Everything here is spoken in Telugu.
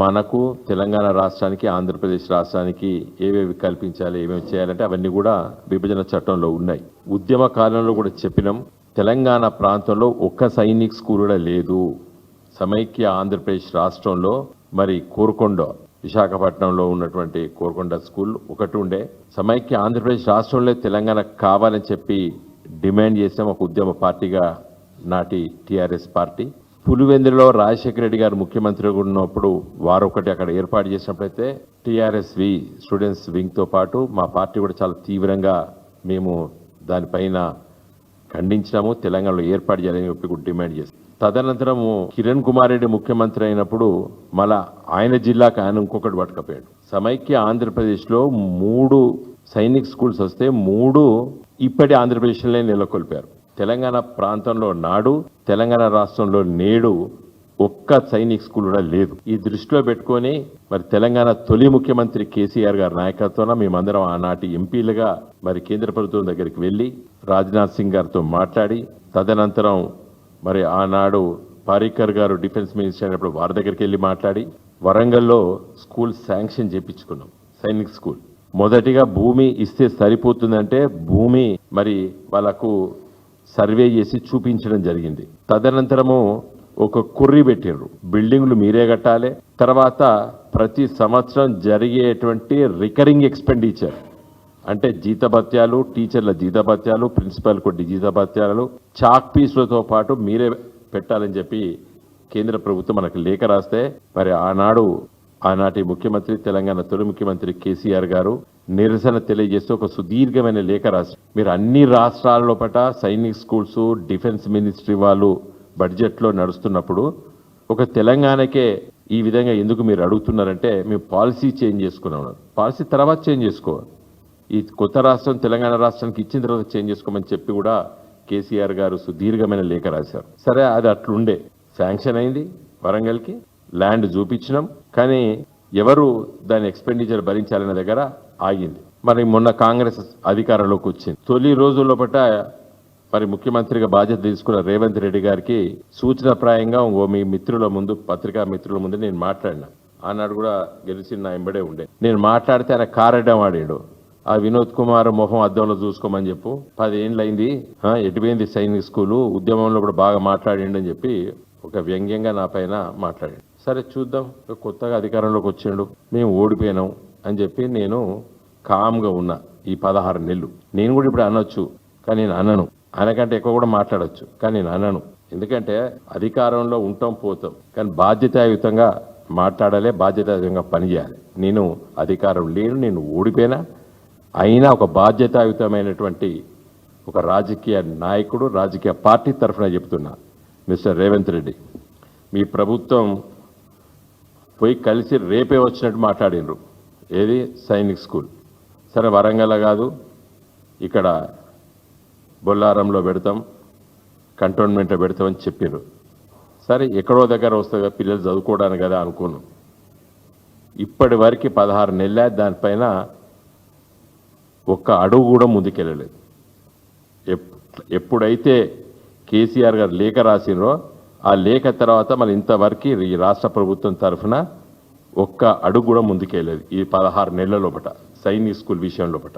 మనకు తెలంగాణ రాష్ట్రానికి ఆంధ్రప్రదేశ్ రాష్ట్రానికి ఏవేవి కల్పించాలి ఏమేమి చేయాలంటే అవన్నీ కూడా విభజన చట్టంలో ఉన్నాయి. ఉద్యమ కాలంలో కూడా చెప్పినాం తెలంగాణ ప్రాంతంలో ఒక్క సైనిక్ స్కూల్ కూడా లేదు. సమైక్య ఆంధ్రప్రదేశ్ రాష్ట్రంలో మరి కోరుకొండ విశాఖపట్నంలో ఉన్నటువంటి కోరుకొండ స్కూల్ ఒకటి ఉండే. సమైక్య ఆంధ్రప్రదేశ్ రాష్ట్రంలో తెలంగాణ కావాలని చెప్పి డిమాండ్ చేసాం ఒక ఉద్యమ పార్టీగా నాటి టీఆర్ఎస్ పార్టీ. పులివెందులలో రాజశేఖర రెడ్డి గారు ముఖ్యమంత్రిగా ఉన్నప్పుడు వారు ఒకటి అక్కడ ఏర్పాటు చేసినప్పుడైతే టీఆర్ఎస్ వి స్టూడెంట్స్ వింగ్తో పాటు మా పార్టీ కూడా చాలా తీవ్రంగా మేము దానిపైన ఖండించినాము తెలంగాణలో ఏర్పాటు చేయాలని చెప్పి కూడా డిమాండ్ చేస్తాం తదనంతరము కిరణ్ కుమార్ రెడ్డి ముఖ్యమంత్రి అయినప్పుడు మళ్ళా ఆయన జిల్లాకు ఆయన ఇంకొకటి పట్టుకపోయాడు. సమైక్య ఆంధ్రప్రదేశ్లో మూడు సైనిక్ స్కూల్స్ వస్తే మూడు ఇప్పటి ఆంధ్రప్రదేశ్లోనే నెలకొల్పారు. తెలంగాణ ప్రాంతంలో నాడు తెలంగాణ రాష్ట్రంలో నేడు ఒక్క సైనిక్ స్కూల్ కూడా లేదు. ఈ దృష్టిలో పెట్టుకొని మరి తెలంగాణ తొలి ముఖ్యమంత్రి కేసీఆర్ గారి నాయకత్వాన మేమందరం ఆనాటి ఎంపీలుగా మరి కేంద్ర ప్రభుత్వం దగ్గరికి వెళ్ళి రాజ్నాథ్ సింగ్ గారితో మాట్లాడి తదనంతరం మరి ఆనాడు పారికర్ గారు డిఫెన్స్ మినిస్టర్ అయినప్పుడు వారి దగ్గరికి వెళ్ళి మాట్లాడి వరంగల్లో స్కూల్ శాంక్షన్ చేపించుకున్నాం సైనిక్ స్కూల్. మొదటిగా భూమి ఇస్తే సరిపోతుందంటే భూమి మరి వాళ్ళకు సర్వే చేసి చూపించడం జరిగింది. తదనంతరము ఒక కుర్రి పెట్టారు బిల్డింగ్లు మీరే కట్టాలి. తర్వాత ప్రతి సంవత్సరం జరిగేటువంటి రికరింగ్ ఎక్స్పెండిచర్. అంటే జీతభత్యాలు టీచర్ల జీతభత్యాలు ప్రిన్సిపల్ కొద్ది జీతభత్యాలు చాక్ పీసులతో పాటు మీరే పెట్టాలని చెప్పి కేంద్ర ప్రభుత్వం మనకు లేఖ రాస్తే మరి ఆనాడు ఆనాటి ముఖ్యమంత్రి తెలంగాణ తొలి ముఖ్యమంత్రి కేసీఆర్ గారు నిరసన తెలియజేస్తూ ఒక సుదీర్ఘమైన లేఖ రాసి మీరు అన్ని రాష్ట్రాల్లో పట సైనిక్ స్కూల్స్ డిఫెన్స్ మినిస్ట్రీ వాళ్ళు బడ్జెట్లో నడుస్తున్నప్పుడు ఒక తెలంగాణకే ఈ విధంగా ఎందుకు మీరు అడుగుతున్నారంటే మేము పాలసీ చేంజ్ చేసుకున్నాం. పాలసీ తర్వాత చేంజ్ చేసుకోవాలి. ఈ కొత్త రాష్ట్రం తెలంగాణ రాష్ట్రానికి ఇచ్చిన తర్వాత చేంజ్ చేసుకోమని చెప్పి కూడా కేసీఆర్ గారు సుదీర్ఘమైన లేఖ రాశారు. సరే అది అట్లుండే. శాంక్షన్ అయింది వరంగల్కి ల్యాండ్ చూపించినాం. కానీ ఎవరు దాని ఎక్స్పెండిచర్ భరించాలనే దగ్గర ఆగింది. మరి మొన్న కాంగ్రెస్ అధికారంలోకి వచ్చింది. తొలి రోజుల్లో పట్ట మరి ముఖ్యమంత్రిగా బాధ్యత తీసుకున్న రేవంత్ రెడ్డి గారికి సూచనప్రాయంగా ఓ మీ మిత్రుల ముందు పత్రికా మిత్రుల ముందు నేను మాట్లాడినా. ఆనాడు కూడా గెలిచి నా ఎంబడే ఉండే. నేను మాట్లాడితే ఆయన కారడం ఆడాడు. ఆ వినోద్ కుమార్ మొహం అద్దంలో చూసుకోమని చెప్పు. పదేళ్ళు అయింది ఎటుపోయింది సైనిక్ స్కూలు ఉద్యమంలో కూడా బాగా మాట్లాడిండు అని చెప్పి ఒక వ్యంగ్యంగా నా పైన మాట్లాడాడు. సరే చూద్దాం. కొత్తగా అధికారంలోకి వచ్చాడు. మేము ఓడిపోయినాం. అని చెప్పి నేను కామ్గా ఉన్నా ఈ పదహారు నెలలు. నేను కూడా ఇప్పుడు అనొచ్చు కానీ నేను అనను. అనకంటే ఎక్కువ కూడా మాట్లాడచ్చు కానీ నేను అనను. ఎందుకంటే అధికారంలో ఉంటాం పోతాం కానీ బాధ్యతాయుతంగా మాట్లాడాలి బాధ్యతాయుతంగా పనిచేయాలి. నేను అధికారం లేను నేను ఓడిపోయినా. అయినా ఒక బాధ్యతాయుతమైనటువంటి ఒక రాజకీయ నాయకుడు రాజకీయ పార్టీ తరఫున చెప్తున్నా మిస్టర్ రేవంత్ రెడ్డి. మీ ప్రభుత్వం పోయి కలిసి రేపే వచ్చినట్టు మాట్లాడినరు ఏది? సైనిక్ స్కూల్. సరే వరంగల్ కాదు. ఇక్కడ బొల్లారంలో పెడతాం కంటోన్మెంట్లో పెడతామని చెప్పారు సరే ఎక్కడో దగ్గర వస్తుంది కదా పిల్లలు చదువుకోవడానికి కదా అనుకున్నాం. ఇప్పటి వరకు పదహారు నెలల దానిపైన ఒక్క అడుగు కూడా ముందుకెళ్ళలేదు. ఎప్- ఎప్పుడైతే కేసీఆర్ గారు లేఖ రాసినరో ఆ లేఖ తర్వాత మన ఇంతవరకు ఈ రాష్ట్ర ప్రభుత్వం తరఫున ఒక్క అడుగు కూడా ముందుకెళ్ళేది ఈ పదహారు నెలల లోపట సైనిక్ స్కూల్ విషయం లోపట.